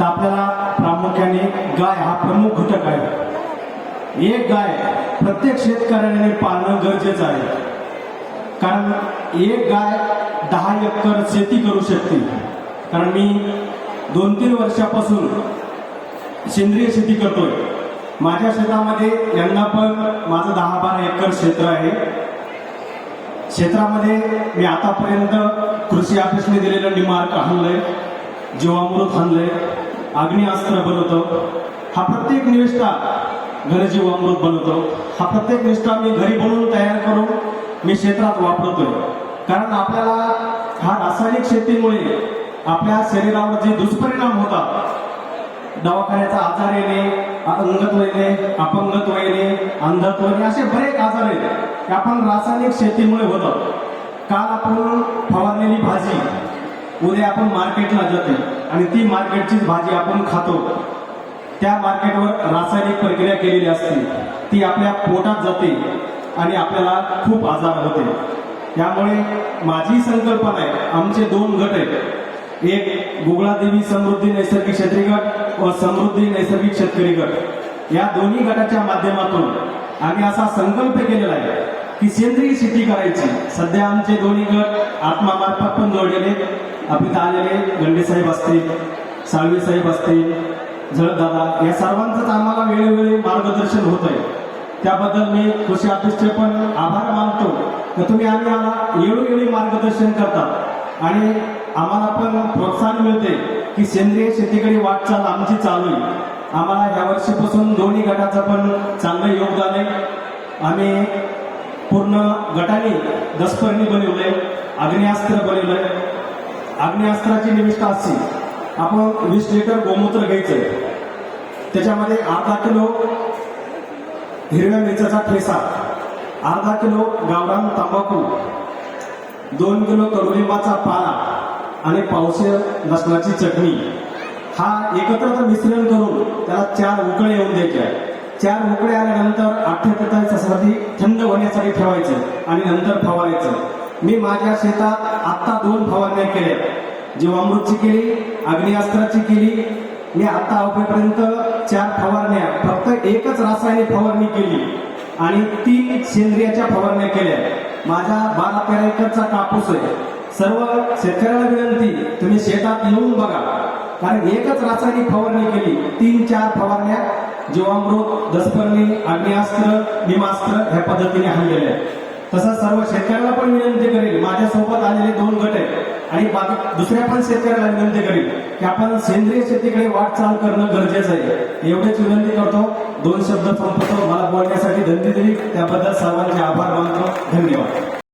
तर आपल्याला प्रामुख्याने गाय हा प्रमुख घटक आहे. एक गाय प्रत्येक शेतकऱ्याने पाळणं गरजेचं आहे. कारण एक गाय दहा एकर शेती करू शकते. कारण मी दोन तीन वर्षापासून सेंद्रिय शेती करतोय. माझ्या शेतामध्ये यांना पण माझं दहा बारा एकर क्षेत्र आहे. क्षेत्रामध्ये मी आतापर्यंत कृषी ऑफिसने दिलेलं डिमार्क आणलंय जीवामृत आणलंय अग्निअस्त्र बनवतो. हा प्रत्येक निविष्ठा घनजीवामृत बनवतो. हा प्रत्येक निष्ठा मी घरी बनवून तयार करून मी क्षेत्रात वापरतोय. कारण आपल्याला हा रासायनिक शेतीमुळे आपल्या शरीरावर जे दुष्परिणाम होतात दवाखान्याचा आजार येणे अंगत्व येणे अपंगत्व येणे अंधत्व येणे असे बरेच आजार आहेत. आपण रासायनिक शेतीमुळे होतात. काल आपण फवारलेली भाजी उद्या आपण मार्केटला जाते आणि ती मार्केटचीच भाजी आपण खातो. त्या मार्केटवर रासायनिक प्रक्रिया केलेली असते. ती आपल्या पोटात जाते आणि आपल्याला खूप आजार होते. त्यामुळे माझी संकल्पना आहे आमचे दोन गट आहेत. एक गुगळादेवी समृद्धी नैसर्गिक शेतकरी गट व समृद्धी नैसर्गिक शेतकरी गट. या दोन्ही गटाच्या माध्यमातून आम्ही असा संकल्प केलेला आहे की सेंद्रिय शेती करायची. सध्या आमचे दोन्ही गट आत्मामार्फत पण जोडलेले. आपले आलेले गंडे साहेब असतील साळवे साहेब असतील झळदादा या सर्वांचंच आम्हाला वेळोवेळी मार्गदर्शन होत आहे त्याबद्दल मी कृषी ऑफिसचे पण आभार मानतो. तर तुम्ही आम्ही आम्हाला वेळोवेळी मार्गदर्शन करता. आणि आम्हाला पण प्रोत्साहन मिळते की सेंद्रिय शेतीकडे वाटचाल आमची चालू आहे. आम्हाला या वर्षीपासून दोन्ही गटाचं पण चांगलं योगदान आहे. आम्ही पूर्ण गटाने दसपर्णी बनवलंय अग्निअस्त्र बनवलंय अग्निअस्त्राची निविष्ठा अशी आपण वीस लिटर गोमूत्र घ्यायचं. त्याच्यामध्ये अर्धा किलो हिरव्या मिरच्याचा ठेसा अर्धा किलो गावरान तंबाखू दोन किलो कडुलिंबाचा पाला आणि पावसे लसणाची चटणी. हा एकत्र मिश्रण करून त्याला चार उकळे येऊन द्यायचे. चार मोकळे आल्यानंतर अठ्ठेचाळीसाठी थंड होण्यासाठी ठेवायचं आणि नंतर फवारायचं. मी माझ्या शेतात आत्ता दोन फवारण्या केल्या. जीवामृतची केली अग्निअस्त्राची केली. मी आत्ता अवघेपर्यंत चार फवारण्या फक्त एकच रासायनिक फवारणी केली आणि तीन सेंद्रियाच्या फवारण्या केल्या. माझा बारा तेरा एकरचा कापूस आहे. सर्व शेतकऱ्याला विनंती तुम्ही शेतात येऊन बघा. कारण एकच रासायनिक फवारणी केली तीन चार फवारण्या जीवामृत दसपर्णी अग्निअस्त्र निमास्त्र ह्या पद्धतीने हल्लेले आहेत. तसं सर्व शेतकऱ्याला पण विनंती करेल माझ्यासोबत आलेले दोन गट आहेत. आणि बाकी दुसऱ्या पण शेतकऱ्याला विनंती करेल की आपण सेंद्रिय शेतीकडे वाटचाल करणं गरजेचं आहे. एवढेच विनंती करतो. दोन शब्द संपवतो. मला बोलण्यासाठी धंदी दिली. त्याबद्दल सर्वांचे आभार मानतो. धन्यवाद.